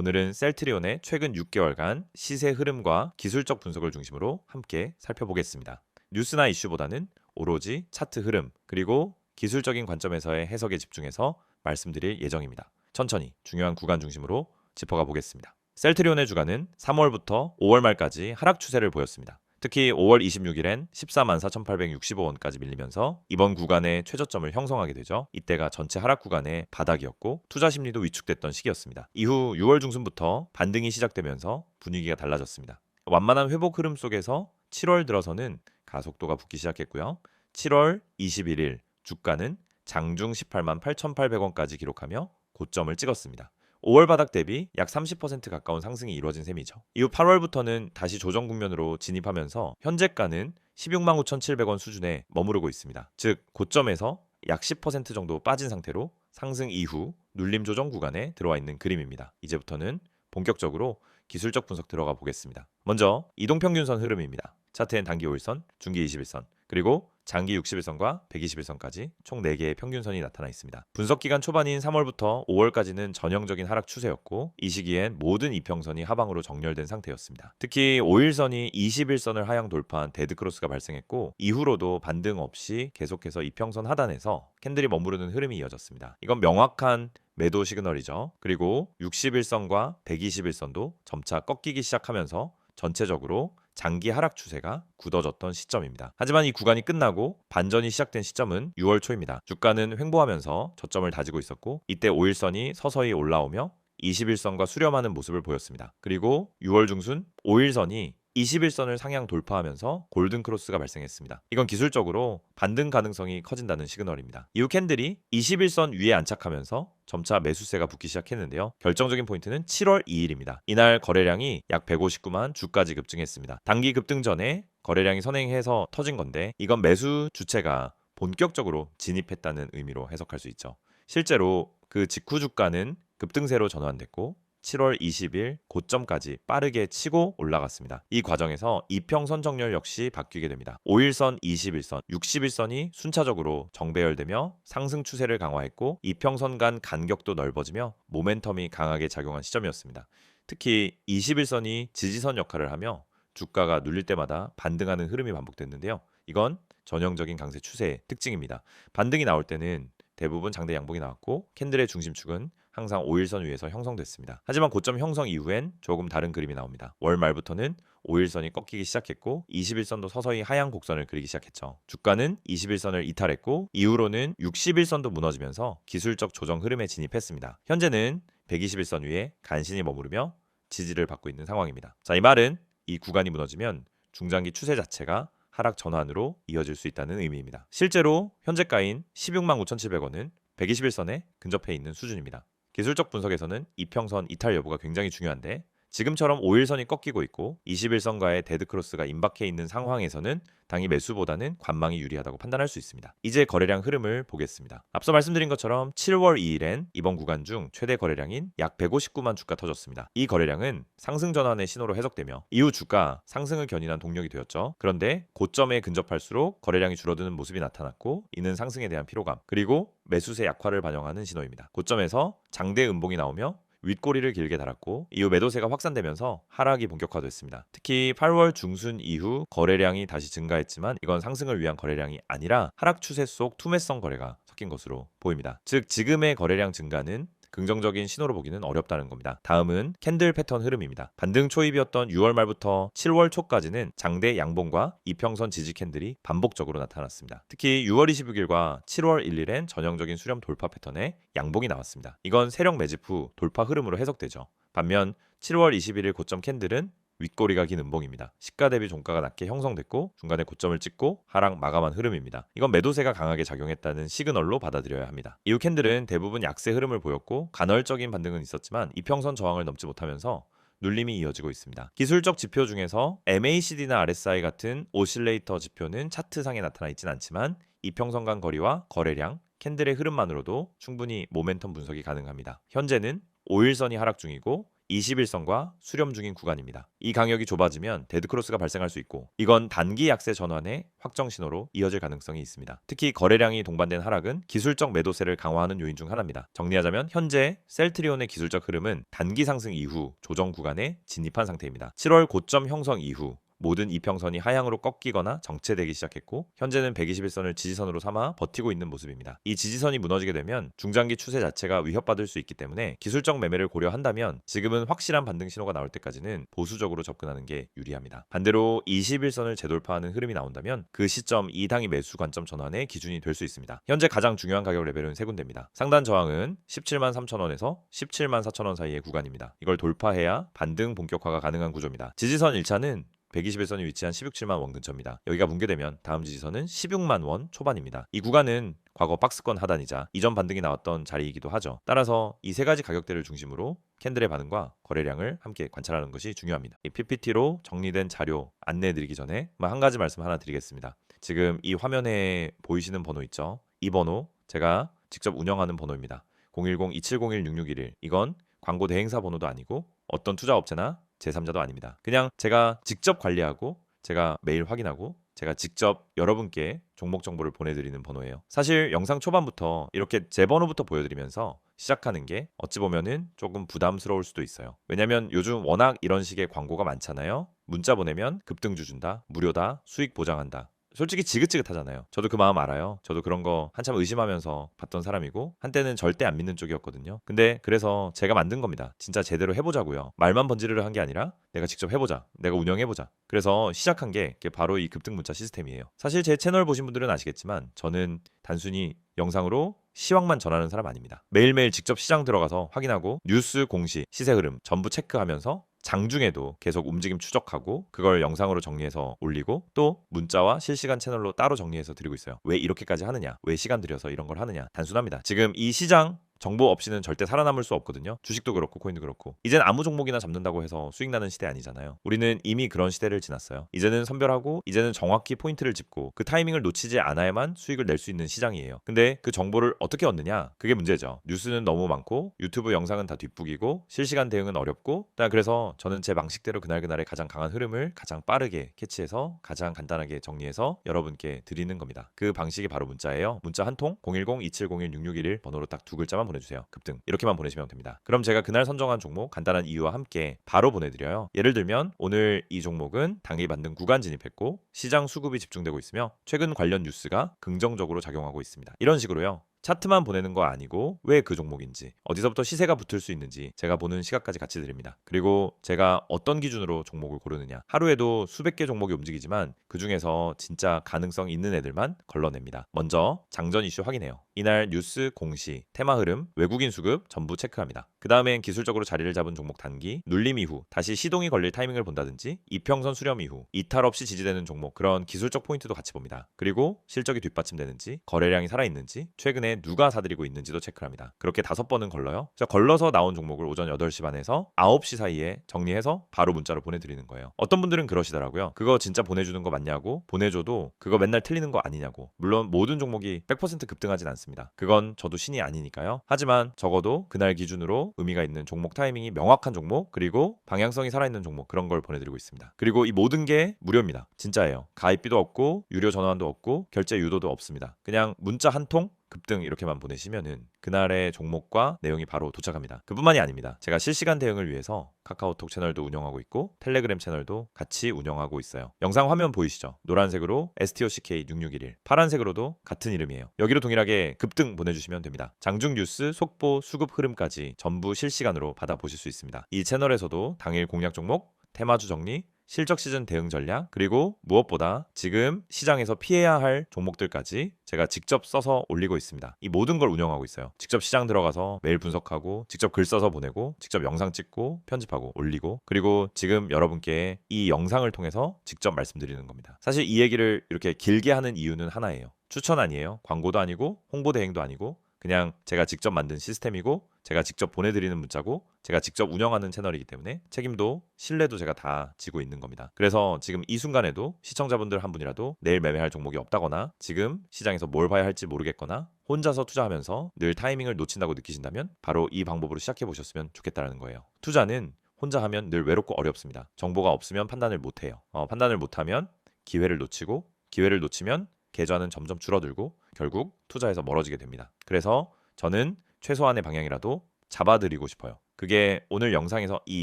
오늘은 셀트리온의 최근 6개월간 시세 흐름과 기술적 분석을 중심으로 함께 살펴보겠습니다. 뉴스나 이슈보다는 오로지 차트 흐름 그리고 기술적인 관점에서의 해석에 집중해서 말씀드릴 예정입니다. 천천히 중요한 구간 중심으로 짚어가 보겠습니다. 셀트리온의 주가는 3월부터 5월 말까지 하락 추세를 보였습니다. 특히 5월 26일엔 144,865원까지 밀리면서 이번 구간의 최저점을 형성하게 되죠. 이때가 전체 하락 구간의 바닥이었고 투자 심리도 위축됐던 시기였습니다. 이후 6월 중순부터 반등이 시작되면서 분위기가 달라졌습니다. 완만한 회복 흐름 속에서 7월 들어서는 가속도가 붙기 시작했고요. 7월 21일 주가는 장중 18만 8,800원까지 기록하며 고점을 찍었습니다. 5월 바닥 대비 약 30% 가까운 상승이 이루어진 셈이죠. 이후 8월부터는 다시 조정 국면으로 진입하면서 현재가는 16만 5,700원 수준에 머무르고 있습니다. 즉 고점에서 약 10% 정도 빠진 상태로 상승 이후 눌림 조정 구간에 들어와 있는 그림입니다. 이제부터는 본격적으로 기술적 분석 들어가 보겠습니다. 먼저 이동평균선 흐름입니다. 차트엔 단기 5일선, 중기 21선, 그리고 장기 60일선과 120일선까지 총 4개의 평균선이 나타나 있습니다. 분석 기간 초반인 3월부터 5월까지는 전형적인 하락 추세였고 이 시기엔 모든 이평선이 하방으로 정렬된 상태였습니다. 특히 5일선이 21선을 하향 돌파한 데드크로스가 발생했고 이후로도 반등 없이 계속해서 이평선 하단에서 캔들이 머무르는 흐름이 이어졌습니다. 이건 명확한 매도 시그널이죠. 그리고 61선과 121선도 점차 꺾이기 시작하면서 전체적으로 장기 하락 추세가 굳어졌던 시점입니다. 하지만 이 구간이 끝나고 반전이 시작된 시점은 6월 초입니다. 주가는 횡보하면서 저점을 다지고 있었고 이때 5일선이 서서히 올라오며 21선과 수렴하는 모습을 보였습니다. 그리고 6월 중순 5일선이 21선을 상향 돌파하면서 골든 크로스가 발생했습니다. 이건 기술적으로 반등 가능성이 커진다는 시그널입니다. 이후 캔들이 21선 위에 안착하면서 점차 매수세가 붙기 시작했는데요. 결정적인 포인트는 7월 2일입니다. 이날 거래량이 약 159만 주까지 급증했습니다. 단기 급등 전에 거래량이 선행해서 터진 건데 이건 매수 주체가 본격적으로 진입했다는 의미로 해석할 수 있죠. 실제로 그 직후 주가는 급등세로 전환됐고 7월 20일 고점까지 빠르게 치고 올라갔습니다. 이 과정에서 이평선 정렬 역시 바뀌게 됩니다. 5일선, 21선, 61선이 순차적으로 정배열되며 상승 추세를 강화했고 이평선 간 간격도 넓어지며 모멘텀이 강하게 작용한 시점이었습니다. 특히 21선이 지지선 역할을 하며 주가가 눌릴 때마다 반등하는 흐름이 반복됐는데요. 이건 전형적인 강세 추세의 특징입니다. 반등이 나올 때는 대부분 장대 양봉이 나왔고 캔들의 중심축은 항상 5일선 위에서 형성됐습니다. 하지만 고점 형성 이후엔 조금 다른 그림이 나옵니다. 월 말부터는 5일선이 꺾이기 시작했고 21선도 서서히 하향 곡선을 그리기 시작했죠. 주가는 21선을 이탈했고 이후로는 61선도 무너지면서 기술적 조정 흐름에 진입했습니다. 현재는 121선 위에 간신히 머무르며 지지를 받고 있는 상황입니다. 자, 이 말은 이 구간이 무너지면 중장기 추세 자체가 하락 전환으로 이어질 수 있다는 의미입니다. 실제로 현재가인 16만 5,700원은 121선에 근접해 있는 수준입니다. 기술적 분석에서는 이평선 이탈 여부가 굉장히 중요한데 지금처럼 5일선이 꺾이고 있고 21선과의 데드크로스가 임박해 있는 상황에서는 당이 매수보다는 관망이 유리하다고 판단할 수 있습니다. 이제 거래량 흐름을 보겠습니다. 앞서 말씀드린 것처럼 7월 2일엔 이번 구간 중 최대 거래량인 약 159만 주가 터졌습니다. 이 거래량은 상승 전환의 신호로 해석되며 이후 주가 상승을 견인한 동력이 되었죠. 그런데 고점에 근접할수록 거래량이 줄어드는 모습이 나타났고 이는 상승에 대한 피로감 그리고 매수세 약화를 반영하는 신호입니다. 고점에서 장대 음봉이 나오며 윗꼬리를 길게 달았고 이후 매도세가 확산되면서 하락이 본격화됐습니다. 특히 8월 중순 이후 거래량이 다시 증가했지만 이건 상승을 위한 거래량이 아니라 하락 추세 속 투매성 거래가 섞인 것으로 보입니다. 즉 지금의 거래량 증가는 긍정적인 신호로 보기는 어렵다는 겁니다. 다음은 캔들 패턴 흐름입니다. 반등 초입이었던 6월 말부터 7월 초까지는 장대 양봉과 이평선 지지 캔들이 반복적으로 나타났습니다. 특히 6월 26일과 7월 1일엔 전형적인 수렴 돌파 패턴에 양봉이 나왔습니다. 이건 세력 매집 후 돌파 흐름으로 해석되죠. 반면 7월 21일 고점 캔들은 윗꼬리가 긴 음봉입니다. 시가 대비 종가가 낮게 형성됐고 중간에 고점을 찍고 하락 마감한 흐름입니다. 이건 매도세가 강하게 작용했다는 시그널로 받아들여야 합니다. 이후 캔들은 대부분 약세 흐름을 보였고 간헐적인 반등은 있었지만 이평선 저항을 넘지 못하면서 눌림이 이어지고 있습니다. 기술적 지표 중에서 MACD나 RSI 같은 오실레이터 지표는 차트상에 나타나 있진 않지만 이평선 간 거리와 거래량, 캔들의 흐름만으로도 충분히 모멘텀 분석이 가능합니다. 현재는 5일선이 하락 중이고 21선과 수렴 중인 구간입니다. 이 강역이 좁아지면 데드크로스가 발생할 수 있고 이건 단기 약세 전환의 확정 신호로 이어질 가능성이 있습니다. 특히 거래량이 동반된 하락은 기술적 매도세를 강화하는 요인 중 하나입니다. 정리하자면 현재 셀트리온의 기술적 흐름은 단기 상승 이후 조정 구간에 진입한 상태입니다. 7월 고점 형성 이후 모든 이평선이 하향으로 꺾이거나 정체되기 시작했고 현재는 121선을 지지선으로 삼아 버티고 있는 모습입니다. 이 지지선이 무너지게 되면 중장기 추세 자체가 위협받을 수 있기 때문에 기술적 매매를 고려한다면 지금은 확실한 반등 신호가 나올 때까지는 보수적으로 접근하는 게 유리합니다. 반대로 21선을 재돌파하는 흐름이 나온다면 그 시점 이 당이 매수 관점 전환의 기준이 될 수 있습니다. 현재 가장 중요한 가격 레벨은 세 군데입니다. 상단 저항은 17만 3천 원에서 17만 4천 원 사이의 구간입니다. 이걸 돌파해야 반등 본격화가 가능한 구조입니다. 지지선 1차는 121선이 위치한 16.7만 원 근처입니다. 여기가 붕괴되면 다음 지지선은 16만 원 초반입니다. 이 구간은 과거 박스권 하단이자 이전 반등이 나왔던 자리이기도 하죠. 따라서 이 세 가지 가격대를 중심으로 캔들의 반응과 거래량을 함께 관찰하는 것이 중요합니다. 이 PPT로 정리된 자료 안내해 드리기 전에 한 가지 말씀 하나 드리겠습니다. 지금 이 화면에 보이시는 번호 있죠? 이 번호 제가 직접 운영하는 번호입니다. 010-2701-6611 이건 광고 대행사 번호도 아니고 어떤 투자 업체나 제3자도 아닙니다. 그냥 제가 직접 관리하고 제가 매일 확인하고 제가 직접 여러분께 종목 정보를 보내드리는 번호예요. 사실 영상 초반부터 이렇게 제 번호부터 보여드리면서 시작하는 게 어찌 보면은 조금 부담스러울 수도 있어요. 왜냐면 요즘 워낙 이런 식의 광고가 많잖아요. 문자 보내면 급등주 준다, 무료다, 수익 보장한다. 솔직히 지긋지긋하잖아요. 저도 그 마음 알아요. 저도 그런 거 한참 의심하면서 봤던 사람이고 한때는 절대 안 믿는 쪽이었거든요. 근데 그래서 제가 만든 겁니다. 진짜 제대로 해보자고요. 말만 번지르르 한 게 아니라 내가 직접 해보자. 내가 운영해보자. 그래서 시작한 게 바로 이 급등 문자 시스템이에요. 사실 제 채널 보신 분들은 아시겠지만 저는 단순히 영상으로 시황만 전하는 사람 아닙니다. 매일매일 직접 시장 들어가서 확인하고 뉴스 공시, 시세 흐름 전부 체크하면서 장중에도 계속 움직임 추적하고 그걸 영상으로 정리해서 올리고 또 문자와 실시간 채널로 따로 정리해서 드리고 있어요. 왜 이렇게까지 하느냐? 왜 시간 들여서 이런 걸 하느냐? 단순합니다. 지금 이 시장 정보 없이는 절대 살아남을 수 없거든요. 주식도 그렇고 코인도 그렇고. 이젠 아무 종목이나 잡는다고 해서 수익 나는 시대 아니잖아요. 우리는 이미 그런 시대를 지났어요. 이제는 선별하고 이제는 정확히 포인트를 짚고 그 타이밍을 놓치지 않아야만 수익을 낼 수 있는 시장이에요. 근데 그 정보를 어떻게 얻느냐? 그게 문제죠. 뉴스는 너무 많고 유튜브 영상은 다 뒷북이고 실시간 대응은 어렵고 그래서 저는 제 방식대로 그날그날의 가장 강한 흐름을 가장 빠르게 캐치해서 가장 간단하게 정리해서 여러분께 드리는 겁니다. 그 방식이 바로 문자예요. 문자 한 통 010-2701-6611 번호로 딱 두 글자만 보내주세요. 급등 이렇게만 보내시면 됩니다. 그럼 제가 그날 선정한 종목 간단한 이유와 함께 바로 보내드려요. 예를 들면 오늘 이 종목은 당일 반등 구간 진입했고 시장 수급이 집중되고 있으며 최근 관련 뉴스가 긍정적으로 작용하고 있습니다. 이런 식으로요. 차트만 보내는 거 아니고 왜 그 종목인지 어디서부터 시세가 붙을 수 있는지 제가 보는 시각까지 같이 드립니다. 그리고 제가 어떤 기준으로 종목을 고르느냐 하루에도 수백 개 종목이 움직이지만 그 중에서 진짜 가능성 있는 애들만 걸러냅니다. 먼저 장전 이슈 확인해요. 이날 뉴스 공시, 테마 흐름, 외국인 수급 전부 체크합니다. 그 다음엔 기술적으로 자리를 잡은 종목 단기, 눌림 이후 다시 시동이 걸릴 타이밍을 본다든지 이평선 수렴 이후 이탈 없이 지지되는 종목 그런 기술적 포인트도 같이 봅니다. 그리고 실적이 뒷받침되는지 거래량이 살아있는지 최근에 누가 사들이고 있는지도 체크합니다. 그렇게 다섯 번은 걸러요. 자, 걸러서 나온 종목을 오전 8시 반에서 9시 사이에 정리해서 바로 문자로 보내드리는 거예요. 어떤 분들은 그러시더라고요. 그거 진짜 보내주는 거 맞냐고 보내줘도 그거 맨날 틀리는 거 아니냐고 물론 모든 종목이 100% 급등하진 않습니다. 그건 저도 신이 아니니까요. 하지만 적어도 그날 기준으로 의미가 있는 종목 타이밍이 명확한 종목 그리고 방향성이 살아있는 종목 그런 걸 보내드리고 있습니다. 그리고 이 모든 게 무료입니다. 진짜예요. 가입비도 없고 유료 전화도 없고 결제 유도도 없습니다. 그냥 문자 한 통 급등 이렇게만 보내시면은 그날의 종목과 내용이 바로 도착합니다. 그뿐만이 아닙니다. 제가 실시간 대응을 위해서 카카오톡 채널도 운영하고 있고 텔레그램 채널도 같이 운영하고 있어요. 영상 화면 보이시죠? 노란색으로 STOCK6611 파란색으로도 같은 이름이에요. 여기로 동일하게 급등 보내주시면 됩니다. 장중 뉴스, 속보, 수급 흐름까지 전부 실시간으로 받아보실 수 있습니다. 이 채널에서도 당일 공략 종목, 테마주 정리, 실적 시즌 대응 전략, 그리고 무엇보다 지금 시장에서 피해야 할 종목들까지 제가 직접 써서 올리고 있습니다. 이 모든 걸 운영하고 있어요. 직접 시장 들어가서 매일 분석하고, 직접 글 써서 보내고, 직접 영상 찍고, 편집하고, 올리고, 그리고 지금 여러분께 이 영상을 통해서 직접 말씀드리는 겁니다. 사실 이 얘기를 이렇게 길게 하는 이유는 하나예요. 추천 아니에요. 광고도 아니고, 홍보 대행도 아니고, 그냥 제가 직접 만든 시스템이고 제가 직접 보내드리는 문자고 제가 직접 운영하는 채널이기 때문에 책임도 신뢰도 제가 다 지고 있는 겁니다. 그래서 지금 이 순간에도 시청자분들 한 분이라도 내일 매매할 종목이 없다거나 지금 시장에서 뭘 봐야 할지 모르겠거나 혼자서 투자하면서 늘 타이밍을 놓친다고 느끼신다면 바로 이 방법으로 시작해 보셨으면 좋겠다는 거예요. 투자는 혼자 하면 늘 외롭고 어렵습니다. 정보가 없으면 판단을 못 해요. 어, 판단을 못 하면 기회를 놓치고 기회를 놓치면 계좌는 점점 줄어들고 결국 투자에서 멀어지게 됩니다. 그래서 저는 최소한의 방향이라도 잡아드리고 싶어요. 그게 오늘 영상에서 이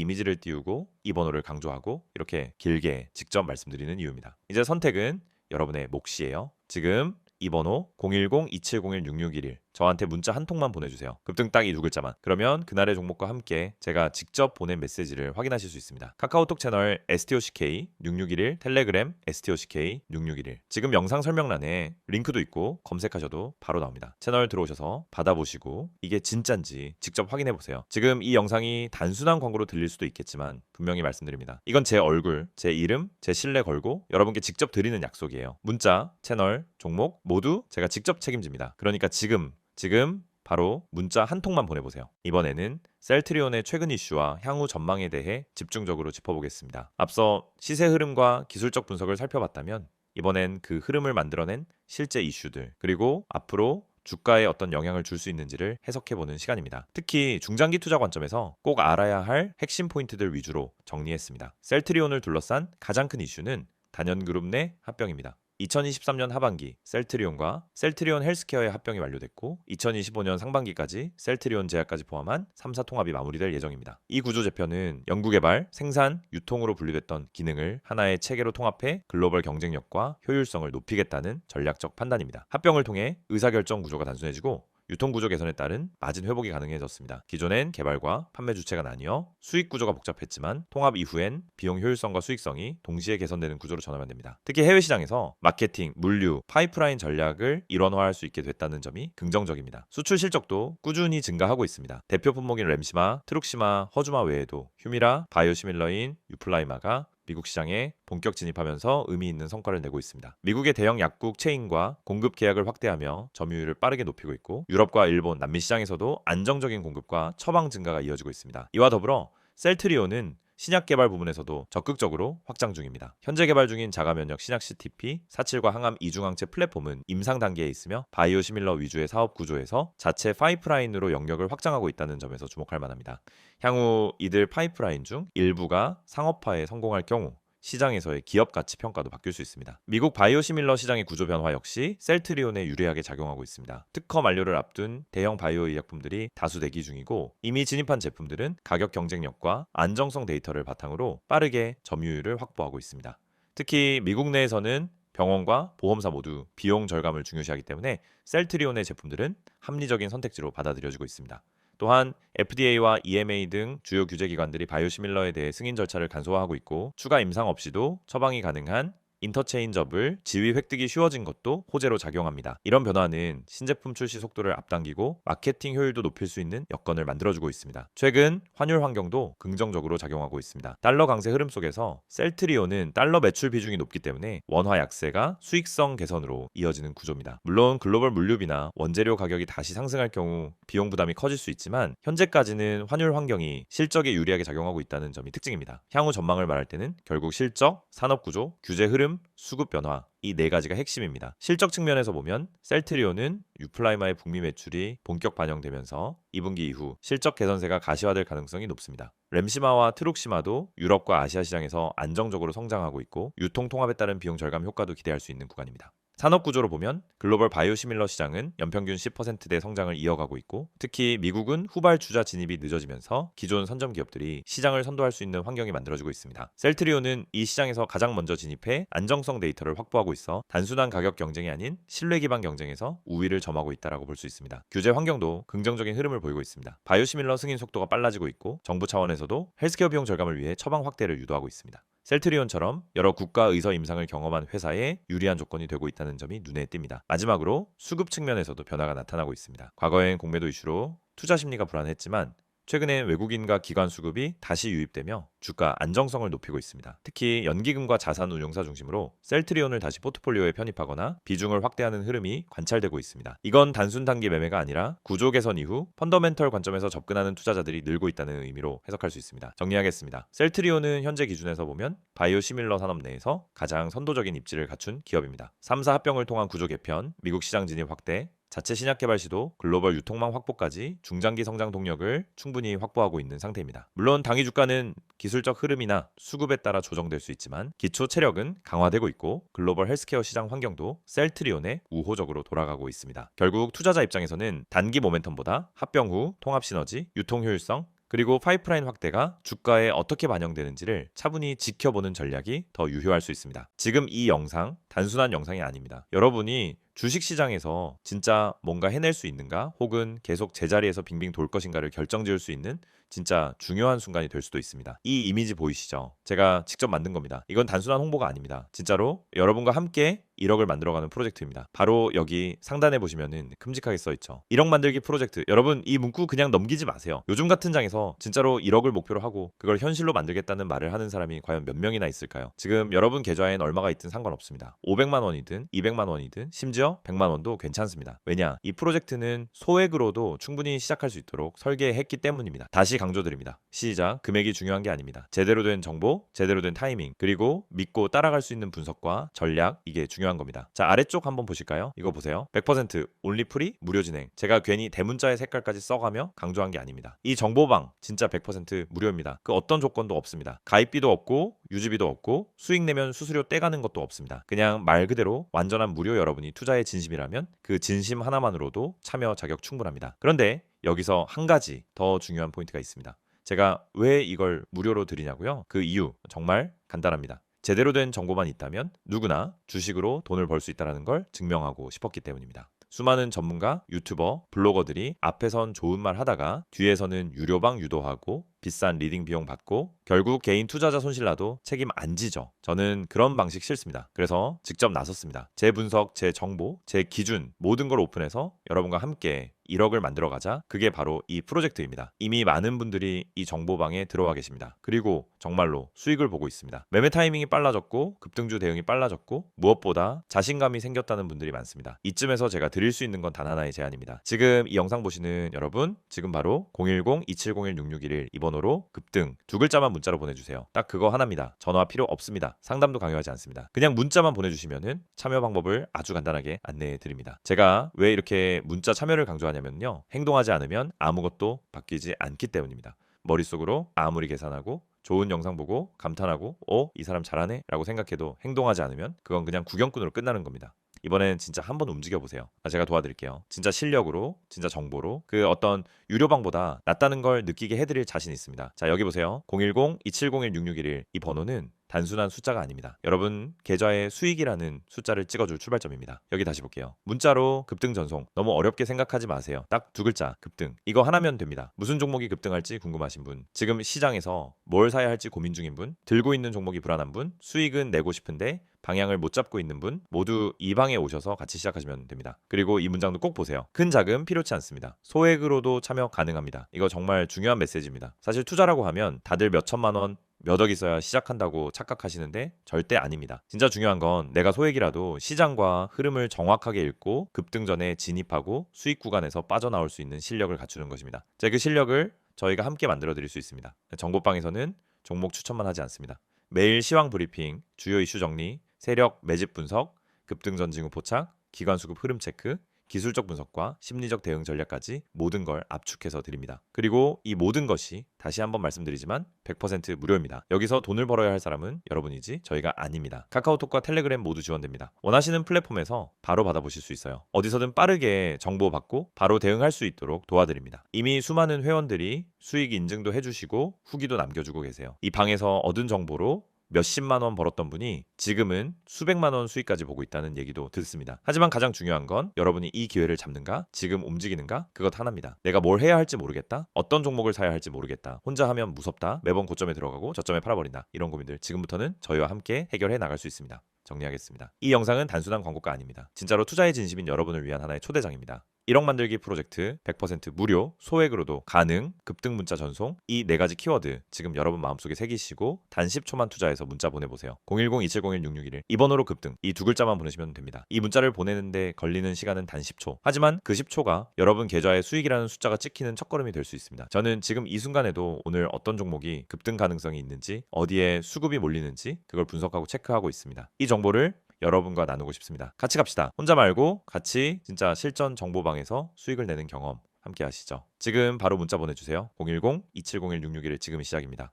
이미지를 띄우고 이 번호를 강조하고 이렇게 길게 직접 말씀드리는 이유입니다. 이제 선택은 여러분의 몫이에요. 지금 이 번호 010-2701-6611 저한테 문자 한 통만 보내주세요. 급등 딱이 두 글자만. 그러면 그날의 종목과 함께 제가 직접 보낸 메시지를 확인하실 수 있습니다. 카카오톡 채널 STOCK 6611 텔레그램 STOCK 6611 지금 영상 설명란에 링크도 있고 검색하셔도 바로 나옵니다. 채널 들어오셔서 받아보시고 이게 진짠지 직접 확인해 보세요. 지금 이 영상이 단순한 광고로 들릴 수도 있겠지만 분명히 말씀드립니다. 이건 제 얼굴, 제 이름, 제 신뢰 걸고 여러분께 직접 드리는 약속이에요. 문자, 채널, 종목 모두 제가 직접 책임집니다. 그러니까 지금 지금 바로 문자 한 통만 보내보세요. 이번에는 셀트리온의 최근 이슈와 향후 전망에 대해 집중적으로 짚어보겠습니다. 앞서 시세 흐름과 기술적 분석을 살펴봤다면 이번엔 그 흐름을 만들어낸 실제 이슈들 그리고 앞으로 주가에 어떤 영향을 줄 수 있는지를 해석해보는 시간입니다. 특히 중장기 투자 관점에서 꼭 알아야 할 핵심 포인트들 위주로 정리했습니다. 셀트리온을 둘러싼 가장 큰 이슈는 단연그룹 내 합병입니다. 2023년 하반기 셀트리온과 셀트리온 헬스케어의 합병이 완료됐고 2025년 상반기까지 셀트리온 제약까지 포함한 3사 통합이 마무리될 예정입니다. 이 구조 재편은 연구개발, 생산, 유통으로 분류됐던 기능을 하나의 체계로 통합해 글로벌 경쟁력과 효율성을 높이겠다는 전략적 판단입니다. 합병을 통해 의사결정 구조가 단순해지고 유통 구조 개선에 따른 마진 회복이 가능해졌습니다. 기존엔 개발과 판매 주체가 나뉘어 수익 구조가 복잡했지만 통합 이후엔 비용 효율성과 수익성이 동시에 개선되는 구조로 전환만 됩니다. 특히 해외 시장에서 마케팅, 물류, 파이프라인 전략을 일원화할 수 있게 됐다는 점이 긍정적입니다. 수출 실적도 꾸준히 증가하고 있습니다. 대표 품목인 램시마, 트룩시마, 허주마 외에도 휴미라, 바이오시밀러인, 유플라이마가 미국 시장에 본격 진입하면서 의미 있는 성과를 내고 있습니다. 미국의 대형 약국 체인과 공급 계약을 확대하며 점유율을 빠르게 높이고 있고 유럽과 일본, 남미 시장에서도 안정적인 공급과 처방 증가가 이어지고 있습니다. 이와 더불어 셀트리온은 신약 개발 부분에서도 적극적으로 확장 중입니다. 현재 개발 중인 자가 면역 신약 CTP, 사칠과 항암 이중항체 플랫폼은 임상 단계에 있으며 바이오 시밀러 위주의 사업 구조에서 자체 파이프라인으로 영역을 확장하고 있다는 점에서 주목할 만합니다. 향후 이들 파이프라인 중 일부가 상업화에 성공할 경우 시장에서의 기업 가치 평가도 바뀔 수 있습니다. 미국 바이오시밀러 시장의 구조 변화 역시 셀트리온에 유리하게 작용하고 있습니다. 특허 만료를 앞둔 대형 바이오 의약품들이 다수 대기 중이고 이미 진입한 제품들은 가격 경쟁력과 안정성 데이터를 바탕으로 빠르게 점유율을 확보하고 있습니다. 특히 미국 내에서는 병원과 보험사 모두 비용 절감을 중요시하기 때문에 셀트리온의 제품들은 합리적인 선택지로 받아들여지고 있습니다. 또한 FDA와 EMA 등 주요 규제 기관들이 바이오시밀러에 대해 승인 절차를 간소화하고 있고 추가 임상 없이도 처방이 가능한 인터체인저블 지위 획득이 쉬워진 것도 호재로 작용합니다. 이런 변화는 신제품 출시 속도를 앞당기고 마케팅 효율도 높일 수 있는 여건을 만들어주고 있습니다. 최근 환율 환경도 긍정적으로 작용하고 있습니다. 달러 강세 흐름 속에서 셀트리온은 달러 매출 비중이 높기 때문에 원화 약세가 수익성 개선으로 이어지는 구조입니다. 물론 글로벌 물류비나 원재료 가격이 다시 상승할 경우 비용 부담이 커질 수 있지만 현재까지는 환율 환경이 실적에 유리하게 작용하고 있다는 점이 특징입니다. 향후 전망을 말할 때는 결국 실적, 산업 구조, 규제 흐름 흐름, 수급 변화 이 네 가지가 핵심입니다. 실적 측면에서 보면 셀트리온은 유플라이마의 북미 매출이 본격 반영되면서 2분기 이후 실적 개선세가 가시화될 가능성이 높습니다. 램시마와 트룩시마도 유럽과 아시아 시장에서 안정적으로 성장하고 있고 유통 통합에 따른 비용 절감 효과도 기대할 수 있는 구간입니다. 산업 구조로 보면 글로벌 바이오시밀러 시장은 연평균 10%대 성장을 이어가고 있고 특히 미국은 후발 주자 진입이 늦어지면서 기존 선점 기업들이 시장을 선도할 수 있는 환경이 만들어지고 있습니다. 셀트리온은 이 시장에서 가장 먼저 진입해 안정성 데이터를 확보하고 있어 단순한 가격 경쟁이 아닌 신뢰 기반 경쟁에서 우위를 점하고 있다라고 볼 수 있습니다. 규제 환경도 긍정적인 흐름을 보이고 있습니다. 바이오시밀러 승인 속도가 빨라지고 있고 정부 차원에서도 헬스케어 비용 절감을 위해 처방 확대를 유도하고 있습니다. 셀트리온처럼 여러 국가 의서 임상을 경험한 회사에 유리한 조건이 되고 있다는 점이 눈에 띕니다. 마지막으로 수급 측면에서도 변화가 나타나고 있습니다. 과거엔 공매도 이슈로 투자 심리가 불안했지만 최근엔 외국인과 기관 수급이 다시 유입되며 주가 안정성을 높이고 있습니다. 특히 연기금과 자산 운용사 중심으로 셀트리온을 다시 포트폴리오에 편입하거나 비중을 확대하는 흐름이 관찰되고 있습니다. 이건 단순 단기 매매가 아니라 구조 개선 이후 펀더멘털 관점에서 접근하는 투자자들이 늘고 있다는 의미로 해석할 수 있습니다. 정리하겠습니다. 셀트리온은 현재 기준에서 보면 바이오 시밀러 산업 내에서 가장 선도적인 입지를 갖춘 기업입니다. 3사 합병을 통한 구조 개편, 미국 시장 진입 확대, 자체 신약 개발 시도, 글로벌 유통망 확보까지 중장기 성장 동력을 충분히 확보하고 있는 상태입니다. 물론 당위 주가는 기술적 흐름이나 수급에 따라 조정될 수 있지만 기초 체력은 강화되고 있고 글로벌 헬스케어 시장 환경도 셀트리온에 우호적으로 돌아가고 있습니다. 결국 투자자 입장에서는 단기 모멘텀보다 합병 후 통합 시너지, 유통 효율성, 그리고 파이프라인 확대가 주가에 어떻게 반영되는지를 차분히 지켜보는 전략이 더 유효할 수 있습니다. 지금 이 영상 단순한 영상이 아닙니다. 여러분이 주식 시장에서 진짜 뭔가 해낼 수 있는가 혹은 계속 제자리에서 빙빙 돌 것인가를 결정지을 수 있는 진짜 중요한 순간이 될 수도 있습니다. 이 이미지 보이시죠? 제가 직접 만든 겁니다. 이건 단순한 홍보가 아닙니다. 진짜로 여러분과 함께 1억을 만들어가는 프로젝트입니다. 바로 여기 상단에 보시면은 큼직하게 써 있죠. 1억 만들기 프로젝트. 여러분 이 문구 그냥 넘기지 마세요. 요즘 같은 장에서 진짜로 1억을 목표로 하고 그걸 현실로 만들겠다는 말을 하는 사람이 과연 몇 명이나 있을까요? 지금 여러분 계좌엔 얼마가 있든 상관없습니다. 500만 원이든 200만 원이든 심지어 100만 원도 괜찮습니다. 왜냐? 이 프로젝트는 소액으로도 충분히 시작할 수 있도록 설계했기 때문입니다. 다시 강조드립니다. 시작 금액이 중요한 게 아닙니다. 제대로 된 정보, 제대로 된 타이밍, 그리고 믿고 따라갈 수 있는 분석과 전략 이게 중요 한 겁니다. 자 아래쪽 한번 보실까요? 이거 보세요. 100% 온리 프리 무료 진행. 제가 괜히 대문자의 색깔까지 써가며 강조한 게 아닙니다. 이 정보방 진짜 100% 무료입니다. 그 어떤 조건도 없습니다. 가입비도 없고 유지비도 없고 수익 내면 수수료 떼가는 것도 없습니다. 그냥 말 그대로 완전한 무료 여러분이 투자의 진심이라면 그 진심 하나만으로도 참여 자격 충분합니다. 그런데 여기서 한 가지 더 중요한 포인트가 있습니다. 제가 왜 이걸 무료로 드리냐고요? 그 이유 정말 간단합니다. 제대로 된 정보만 있다면 누구나 주식으로 돈을 벌 수 있다는 걸 증명하고 싶었기 때문입니다. 수많은 전문가, 유튜버, 블로거들이 앞에선 좋은 말 하다가 뒤에서는 유료방 유도하고 비싼 리딩 비용 받고 결국 개인 투자자 손실 나도 책임 안 지죠. 저는 그런 방식 싫습니다. 그래서 직접 나섰습니다. 제 분석, 제 정보, 제 기준 모든 걸 오픈해서 여러분과 함께 1억을 만들어 가자. 그게 바로 이 프로젝트입니다. 이미 많은 분들이 이 정보방에 들어와 계십니다. 그리고 정말로 수익을 보고 있습니다. 매매 타이밍이 빨라졌고 급등주 대응이 빨라졌고 무엇보다 자신감이 생겼다는 분들이 많습니다. 이쯤에서 제가 드릴 수 있는 건 단 하나의 제안입니다. 지금 이 영상 보시는 여러분, 지금 바로 010-2701-661이번 호로 급등 두 글자만 문자로 보내주세요. 딱 그거 하나입니다. 전화 필요 없습니다. 상담도 강요하지 않습니다. 그냥 문자만 보내주시면은 참여 방법을 아주 간단하게 안내해 드립니다. 제가 왜 이렇게 문자 참여를 강조하냐면요. 행동하지 않으면 아무것도 바뀌지 않기 때문입니다. 머릿속으로 아무리 계산하고 좋은 영상 보고 감탄하고 어? 이 사람 잘하네? 라고 생각해도 행동하지 않으면 그건 그냥 구경꾼으로 끝나는 겁니다. 이번엔 진짜 한번 움직여 보세요. 아, 제가 도와드릴게요. 진짜 실력으로, 진짜 정보로 그 어떤 유료방보다 낫다는 걸 느끼게 해드릴 자신 있습니다. 자 여기 보세요. 010-2701-6611이 번호는 단순한 숫자가 아닙니다. 여러분 계좌의 수익이라는 숫자를 찍어줄 출발점입니다. 여기 다시 볼게요. 문자로 급등 전송 너무 어렵게 생각하지 마세요. 딱 두 글자 급등 이거 하나면 됩니다. 무슨 종목이 급등할지 궁금하신 분, 지금 시장에서 뭘 사야 할지 고민 중인 분, 들고 있는 종목이 불안한 분, 수익은 내고 싶은데 방향을 못 잡고 있는 분 모두 이 방에 오셔서 같이 시작하시면 됩니다. 그리고 이 문장도 꼭 보세요. 큰 자금 필요치 않습니다. 소액으로도 참여 가능합니다. 이거 정말 중요한 메시지입니다. 사실 투자라고 하면 다들 몇 천만 원, 몇 억 있어야 시작한다고 착각하시는데 절대 아닙니다. 진짜 중요한 건 내가 소액이라도 시장과 흐름을 정확하게 읽고 급등 전에 진입하고 수익 구간에서 빠져나올 수 있는 실력을 갖추는 것입니다. 제 그 실력을 저희가 함께 만들어 드릴 수 있습니다. 정보방에서는 종목 추천만 하지 않습니다. 매일 시황 브리핑, 주요 이슈 정리, 세력 매집 분석, 급등전 징후 포착, 기관 수급 흐름 체크, 기술적 분석과 심리적 대응 전략까지 모든 걸 압축해서 드립니다. 그리고 이 모든 것이 다시 한번 말씀드리지만 100% 무료입니다. 여기서 돈을 벌어야 할 사람은 여러분이지 저희가 아닙니다. 카카오톡과 텔레그램 모두 지원됩니다. 원하시는 플랫폼에서 바로 받아보실 수 있어요. 어디서든 빠르게 정보 받고 바로 대응할 수 있도록 도와드립니다. 이미 수많은 회원들이 수익 인증도 해주시고 후기도 남겨주고 계세요. 이 방에서 얻은 정보로 몇십만 원 벌었던 분이 지금은 수백만 원 수익까지 보고 있다는 얘기도 듣습니다. 하지만 가장 중요한 건 여러분이 이 기회를 잡는가, 지금 움직이는가, 그것 하나입니다. 내가 뭘 해야 할지 모르겠다, 어떤 종목을 사야 할지 모르겠다, 혼자 하면 무섭다, 매번 고점에 들어가고 저점에 팔아버린다, 이런 고민들 지금부터는 저희와 함께 해결해 나갈 수 있습니다. 정리하겠습니다. 이 영상은 단순한 광고가 아닙니다. 진짜로 투자의 진심인 여러분을 위한 하나의 초대장입니다. 1억 만들기 프로젝트 100% 무료 소액으로도 가능 급등 문자 전송 이 네 가지 키워드 지금 여러분 마음속에 새기시고 단 10초만 투자해서 문자 보내보세요. 010-2701-6611이 번호로 급등. 이 두 글자만 보내시면 됩니다. 이 문자를 보내는데 걸리는 시간은 단 10초. 하지만 그 10초가 여러분 계좌에 수익이라는 숫자가 찍히는 첫걸음이 될 수 있습니다. 저는 지금 이 순간에도 오늘 어떤 종목이 급등 가능성이 있는지 어디에 수급이 몰리는지 그걸 분석하고 체크하고 있습니다. 이 정보를 여러분과 나누고 싶습니다. 같이 갑시다. 혼자 말고 같이 진짜 실전 정보방에서 수익을 내는 경험 함께 하시죠. 지금 바로 문자 보내주세요. 010-2701-661 지금 시작입니다.